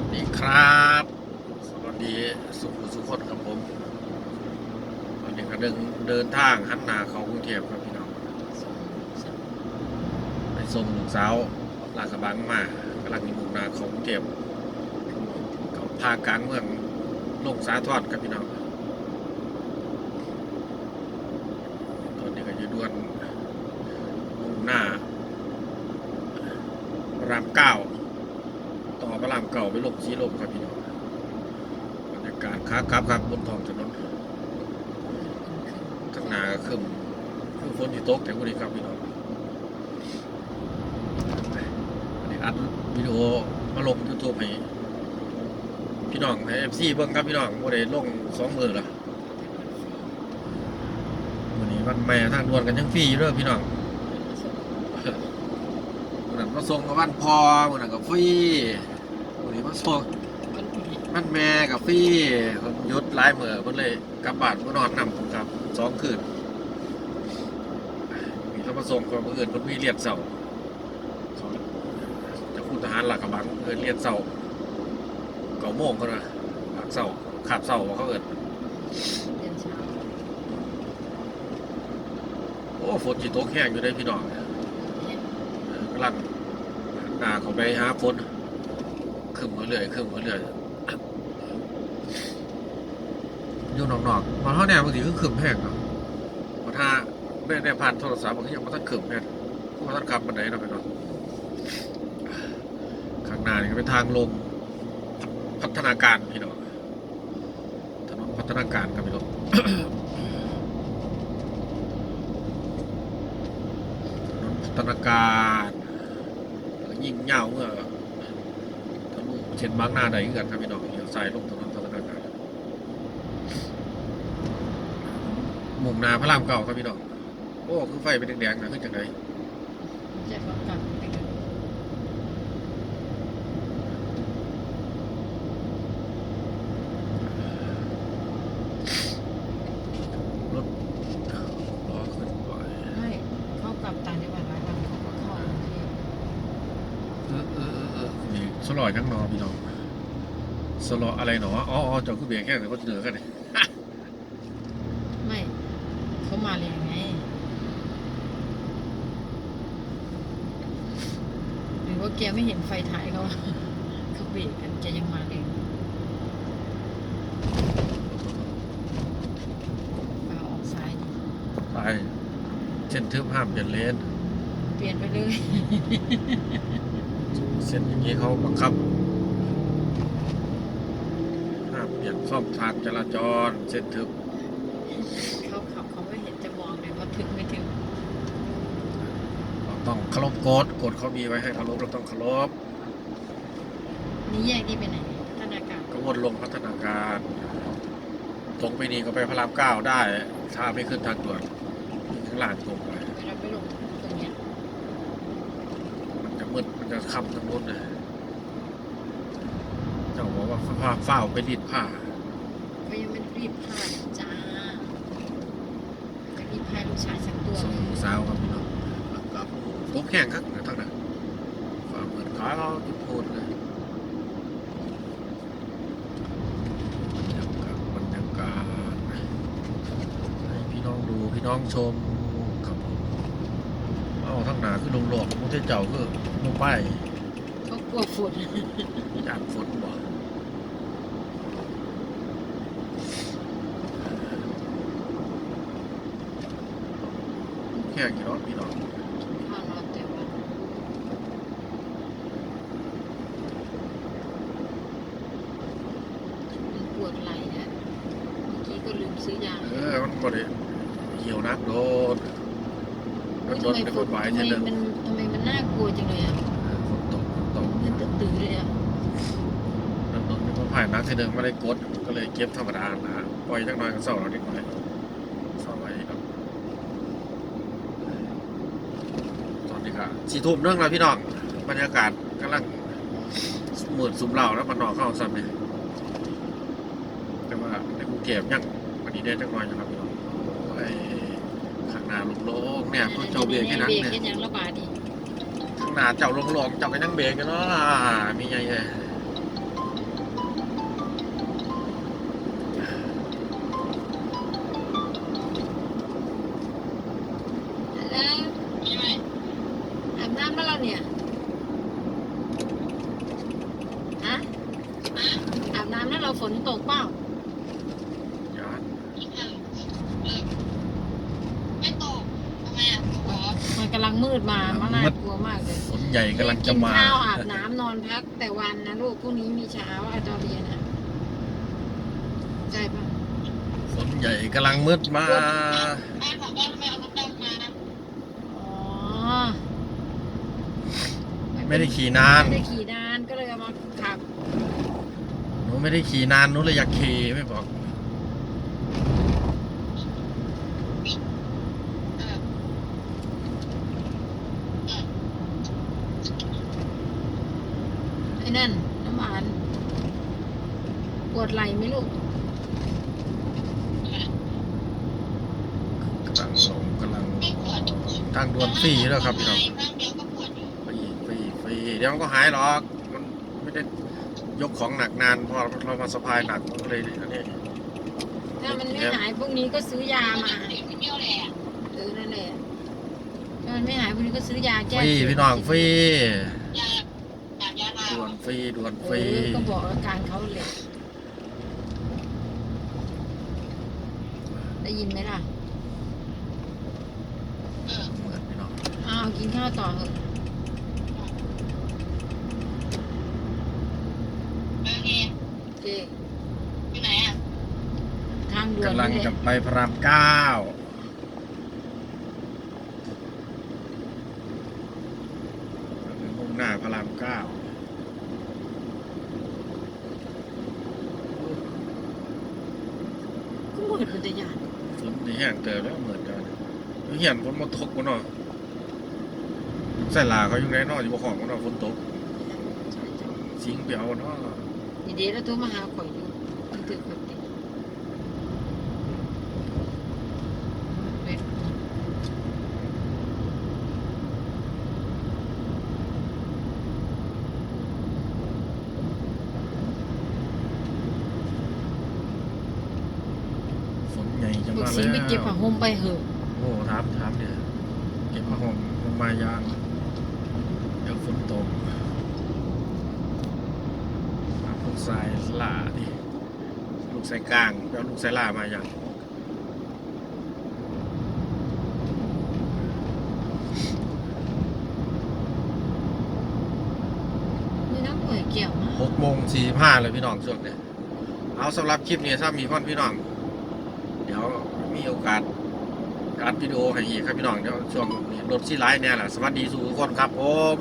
วัสดีครับ สวัสดีสุขสุขคนครับผมตอนนี้ก็เดินเดินทางหันหน้าเขากรุงเทพครับพี่น้องไปส่งลูกสาวลาดกระบังมากำลังมุ่งหน้าเขากรุงเทพเขาพากลางเมืองลงสาทอดครับพี่น้องตอนนี้ก็จะด่วนมุ่งหน้า พระรามเก้า ต่อพระรามเก่าไปลงสีลมครับพี่น้องบรรยากาศค้าครับครับบนท้องถนนข้างหน้าก็คือคือฝนที่ตกแต่วันนี้ครับพี่น้องอันนี้อัดวิดีโอมาลงยูทูบให้พี่น้องให้เอฟซีเบิ้งครับพี่น้องวันนี้ลงสองมือละวันนี้วันแม่ทางด่วนกันยังฟรีอยู่เด้อพี่น้องวันนั้นมาส่งกับวันพอวันนั้นกับฟรี วันนี้มาส่งมันแม่กับฟรีผมหยุดหลายมือเพิ่นเลยกลับบ้านมานอนนำครับสองคืนมีเขามาส่งกับเอื่นเพิ่นมีเรียนเสาร์เขาจะพูดทหารหลักกระบังเอินเรียนเสาร์เก้าโมงเขานะพักเสาร์ขาดเสาร์ว่าเขาเอินโอ้ฝนจิตตกแห้งอยู่ได้พี่น้องเออกำลังหนาเขาไปหาฝน ขึ้นมาเรื่อยขึ้นมาเรื่อยอยู่นอกๆมาเท่าแนวบางทีก็ขึ้นแห้งเนาะมาถ้าได้ได้ผ่านโทรศัพท์บางทียังมาตั้งขึ้นแห้งมาตั้งขับบันไดเนาไปเนาะข้างหน้านี่ก็เป็นทางลงพัฒนาการพี่น้องถนนพัฒนาการครับพี่น้องถนนพัฒนาการยิ่งเหงาเมื่อ เช่นบางนาใดกันครับพี่น้องเลี้ยวซ้ายลงถนนพัฒนาการมุมนาพระรามเก่าครับพี่น้องโอ้คือไฟเป็นแดงๆนะขึ้นจากไหนรถล้อขึ้นไป เขากลับต่างจังหวัดหลายวันเขาก็เข้ากรุงเทพ เออเออเออเออนี่สล อยทั้งนอพี่น้องสลออะไรหนออ๋ออ๋อเจอคือเบียร์แค่ไหนก็เหนือกันเลยไม่ เขามาเลยงไงหรือว่าแกไม่เห็นไฟถ่ายเขาเขาเบรกกันแกยังมาเองปาออกซ้ายดิไปเส้นทึบห้ามเปลี่ยนเลน เปลี่ยนไปเลย เส้นอย่างนี้เขาบังคับห้ามเปลี่ยนซ่อมทางจราจรเส้นทึบเขาขับเขาไม่เห็นจะมองเลยว่าถึงไม่ถึงเราต้องเคารพกฎกฎเขามีไว้ให้เคารพเราต้องเคารพนี่แยกนี่ไปไหนพัฒนาการก็วนลงพัฒนาการตรงไปนี่ก็ไปพระรามเก้าได้ ถ้าไม่ขึ้นทางด่วนข้างล่างตรงไปเราไปลงตรงเนี้ย มันจะมืดมันจะค่ำทั้งนู้นเลยเจ้าบอกว่าฟ้าฝ้าวไปรีดผ้าเขายังไม่รีบพลาดจ้าจะรีบพายลูกชายสักตัวสองหนึ่งสาวครับพี่น้องแล้วก็ตกแข่งครับทั้งนั้นฝ่าเหมือนขาเราจุดโทษเลยบรรยากาศบรรยากาศให้พี่น้องดูพี่น้องชมครับผม เอาทั้งหนาคือลงหลอกมุเทเจ้าคือลงไปเขากลัวฝนจากฝนบ่แข่งกี่รอบพี่น้องข้างเราแต่ว่ามันปวดไหล่เนี่ยเมื่อกี้ก็ลืมซื้อยาเออมันบ่ได้เหี่ยวนักโดน มันโดนทำไมเป็นฝกนฎหมายทำไมเช่นเดิมมันทำไมมันน่ากลัวจังเลยอะเออฝนตกฝนตกมันตื่นๆเลยอะมันโดนเป็นกฎหมายนักเช่นเดิมไม่ได้กดก็เลยเก็บธรรมดานะปล่อยจักหน่อยก็เศร้าแล้วนิดหน่อยเศร้าไว้ครับตอนนี้ก็สี่ทุ่มเรื่องแล้วพี่น้องบรรยากาศกำลังหมื่นซุมเหล่าแล้วมันนอกเข้าซ้ำเนี่ยแต่ว่าในกรุงเทพยังวันนี้ได้จังหน่อยนะครับพี่น้อง โล่เนี่ยเจ้าเบรกแค่นั้นเนี่ยข้างหน้าเจ้าโล่งๆเจ้าก็ยังเบรกกันเนาะมีไงเอาบน้ำมาแล้วเนี่ยฮะอาบน้ำแล้วเราฝนตกเปล่า มันกำลังมืดมามันน่ากลัวมากเลยฝนใหญ่กำลังจะมากินข้าวอาบน้ำนอนพัก แต่วันนะลูกพรุ่งนี้มีเช้าอาจารย์เรียนนะใช่ปะฝนใหญ่กำลังมืดมาแม่บอกว่าทำไมเอารถดำมาอ๋อไม่ได้ขี่นานไม่ได้ขี่นานก็เลยเอามาขับหนูไม่ได้ขี่นานหนูเลยอยากขี่ไม่บอก เออ ไอ้นั่น น้ำหวานปวดไหล่ไหมลูกกำลังลงกำลังไม่ปวดทางด่วนฟรีแล้วครับพี่น้องข้างเดียวก็ปวดอยู่ฟรีฟรีฟรีเดี๋ยวมันก็หายหรอก มันไม่ได้ยกของหนักนานพอเรามาสะพายหนักมันก็เลยอันนี้ถ้ามันไม่หายพรุ่งนี้ก็ซื้อยามาเด็กไม่เที่ยวแหละเออนั่นแหละถ้ามันไม่หายพรุ่งนี้ก็ซื้อยาฟแก้รีเจ็บพี่น้องฟรียาอยากยา ลาด่วนฟรีด่วนฟเอรีอก็บอกอาการเขาเลยได้ยินไหมล่ะเออเหมือนพี่น้องอ้าวกินข้าวต่อเถอะเออไงเจอยู่ไหนอะทางด่วนกำลังนี่แหจะละไปพระรามเก้ามุ่งหน้าพระรามเก้า ก็ห มดเป็นตัวอย่างฝนที่แห้งเติมแล้วเหมือนกันเหียนฝนมาตกกันเนาะใส่ลาเขาอยู่ไหนเนาะอยู่บ่ของกันเนาะฝนตกใช่ใช่สิงเปียวเนาะดีเดแล้วโทรมาหาข่อยอยู่มันถือคนติดเป็น ฝนใหญ่ จะลูกมาสิแล้งไปเก็บผ้าวห่มไปเหอะโอ้ถามถามเนี่ย เก็บมาห่มลงมายาง เดี๋ยวฝนตกมาลูกสายลาดิลูกสายกลางเดี๋ยวลูกสายลามาอย่างนี่น้ำป่วยเกี่ยวมากหกโมงสี่ห้าเลยพี่น้องช่วงเนี้ยเอาสำหรับคลิปนี้ถ้ามีพ่อนพี่น้องเดี๋ยวมีโอกาสการวิดีโอให้อีกครับพี่น้องเดี๋ยวช่วงรถที่ไลน์เนี่ยแหละสวัสดีสู่ทุกคนครับผม